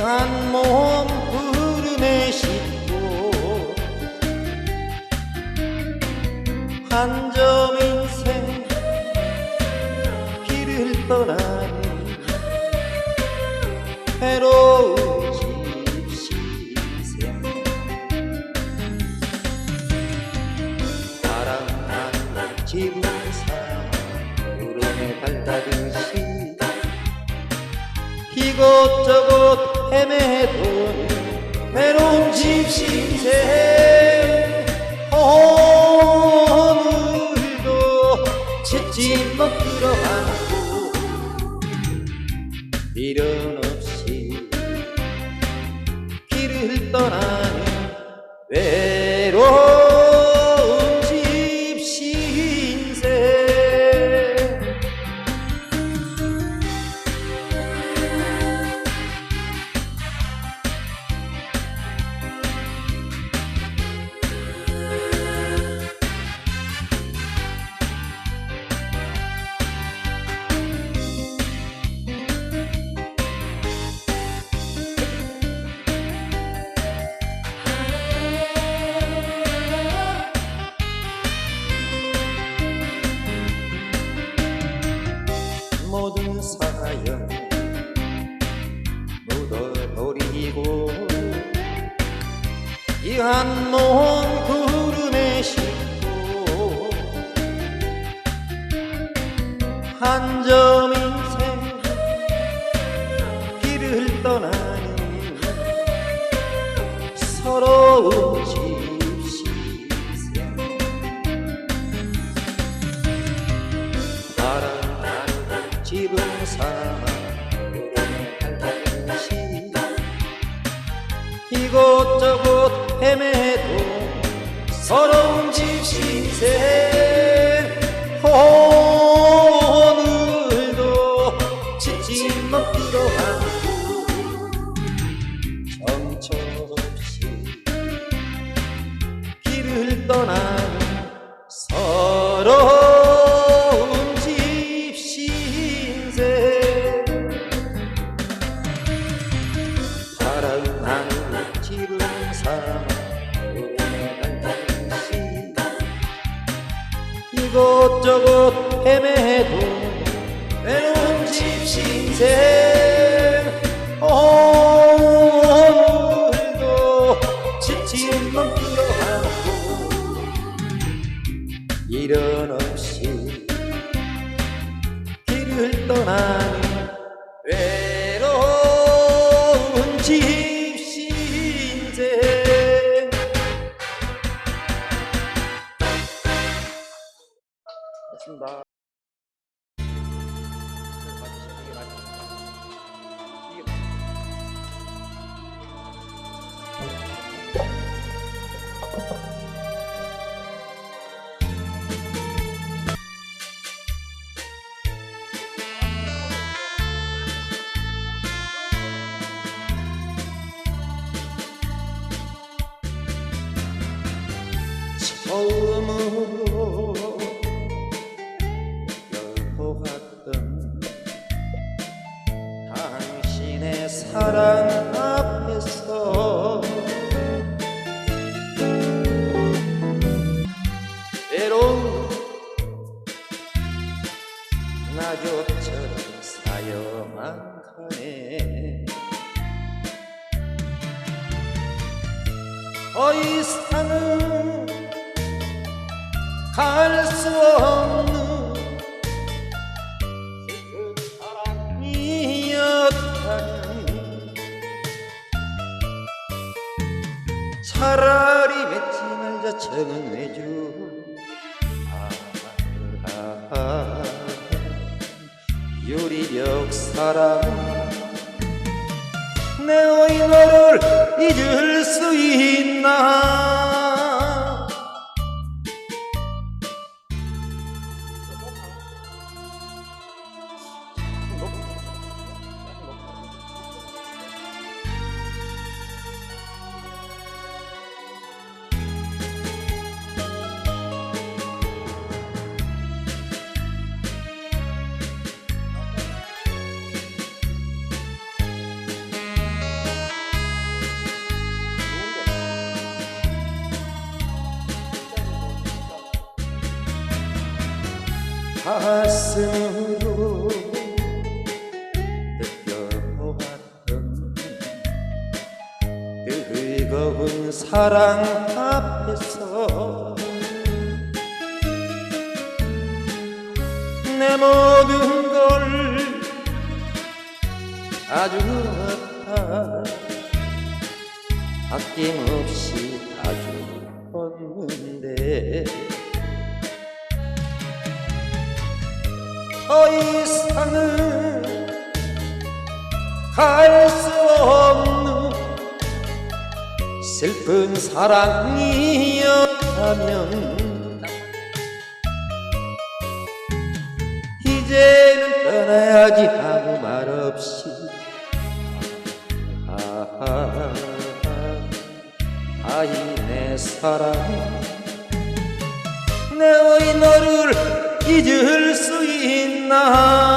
한몸 구름에 싣고 한 점 인생 길을 떠나는 외로운 집시생 바람만 지붕사 구름에 발다듯이 이곳저곳 헤매도는 외로운 집신생 오늘도 지친 못 이한몸 구름에 싣고 한 점 인생 길을 떠나는 서러운 집시생 바람 지붕 삼아 헤매도 서러운 집신생 오늘도 지친 못 들어가고 정처없이 길을 떠나는 서러운 이곳저곳 헤매도 외로운 집 신생 오늘도 지친 맘 들어가고 미련 없이 길을 떠나 맞습니다. 처음으 사랑 앞에서. 때론 낙엽처럼 사여만 가네. 더 이상은 갈 수 없 차라리 맺지 말자 척은 내줘 아, 아, 유리벽 사랑. 내 의도를 잊을 수 있나 가슴으로 느껴왔던 뜨거운 사랑 앞에서 내 모든 걸다 주었다 아낌없이 다 주었는데 더 이상은 갈수 없는 슬픈 사랑이었다면 이제는 떠나야지 아무 말 없이 아하 아이 내 사랑. 내 너를 잊을 수 있나